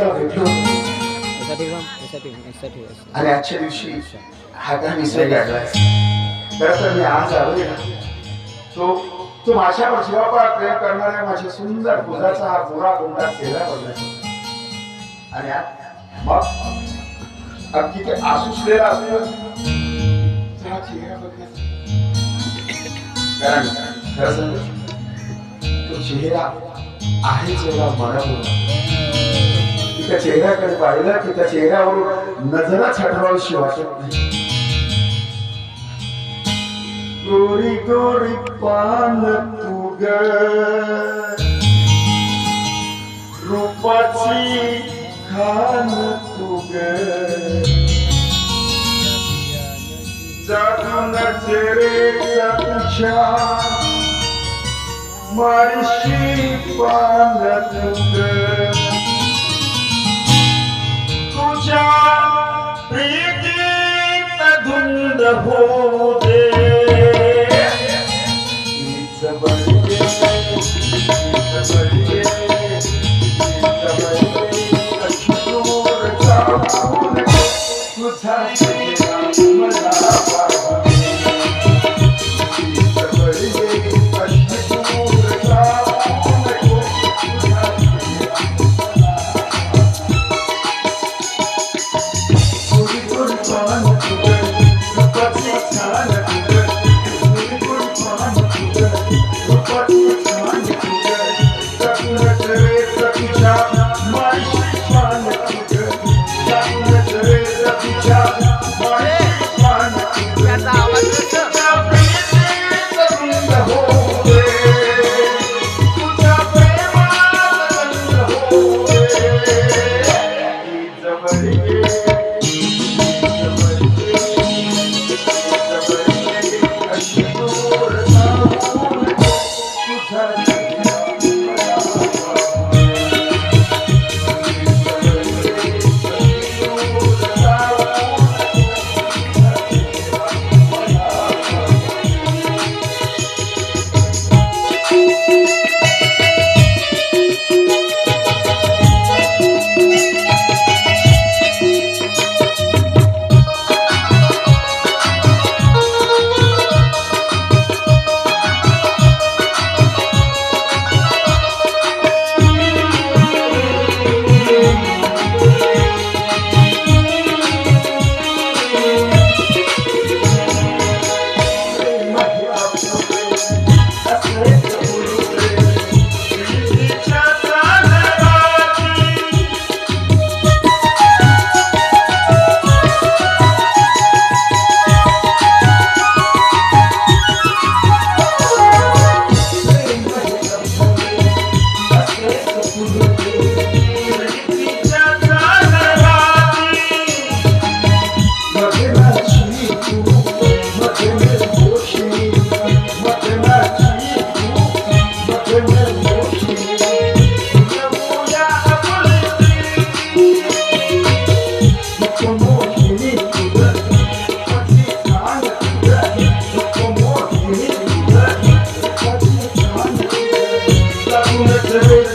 एकदा भेटलो आणि आजच्या दिवशी हाता विसर काढलाय खरं तर मी आज आलोय ना तो तो माझ्यावर जीवापाळ प्रेम करणाऱ्या माझ्या सुंदर फुलाचा हा गोरा गोंडा केला बघण्यासाठी आणि मग अगदी ते आसुसलेला असतो चेहरा बघण्यासाठी कारण खरं सांगू तो चेहरा आहे जेव्हा मनामुळे. त्या चेहऱ्याकडे पाहिलं की त्या चेहऱ्यावरून नजरच हटवावीशी वाटत नाही. गोरी गोरी पान तुग रूपाची खान तुग ग जादू नजरेचा तुझ्या मारशी पान तुग لكم time. ये. तुझ्या